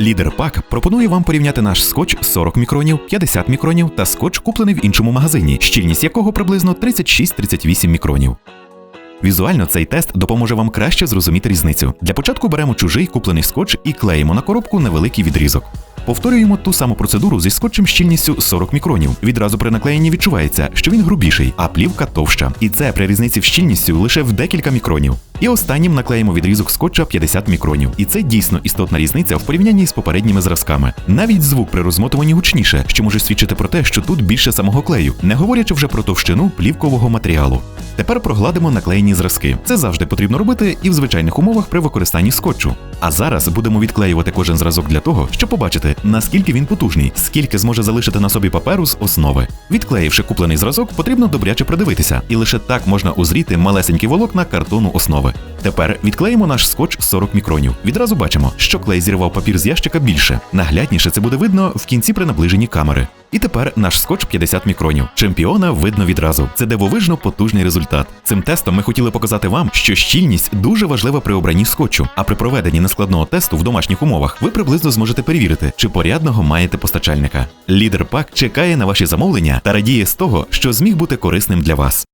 Лідер Пак пропонує вам порівняти наш скотч 40 мікронів, 50 мікронів та скотч, куплений в іншому магазині, щільність якого приблизно 36-38 мікронів. Візуально цей тест допоможе вам краще зрозуміти різницю. Для початку беремо чужий куплений скотч і клеїмо на коробку невеликий відрізок. Повторюємо ту саму процедуру зі скотчем щільністю 40 мікронів. Відразу при наклеєнні відчувається, що він грубіший, а плівка товща. І це при різниці в щільністю лише в декілька мікронів. І останнім наклеїмо відрізок скотча 50 мікронів. І це дійсно істотна різниця в порівнянні з попередніми зразками. Навіть звук при розмотуванні гучніше, що може свідчити про те, що тут більше самого клею, не говорячи вже про товщину плівкового матеріалу. Тепер прогладимо наклеєні зразки. Це завжди потрібно робити і в звичайних умовах при використанні скотчу. А зараз будемо відклеювати кожен зразок для того, щоб побачити, наскільки він потужний, скільки зможе залишити на собі паперу з основи. Відклеївши куплений зразок, потрібно добряче придивитися, і лише так можна узріти малесенькі волокна картону основи. Тепер відклеїмо наш скотч 40 мікронів. Відразу бачимо, що клей зірвав папір з ящика більше. Наглядніше це буде видно в кінці при наближенні камери. І тепер наш скотч 50 мікронів. Чемпіона видно відразу. Це дивовижно потужний результат. Цим тестом ми хотіли показати вам, що щільність дуже важлива при обранні скотчу. А при проведенні нескладного тесту в домашніх умовах ви приблизно зможете перевірити, чи порядного маєте постачальника. Лідер пак чекає на ваші замовлення та радіє з того, що зміг бути корисним для вас.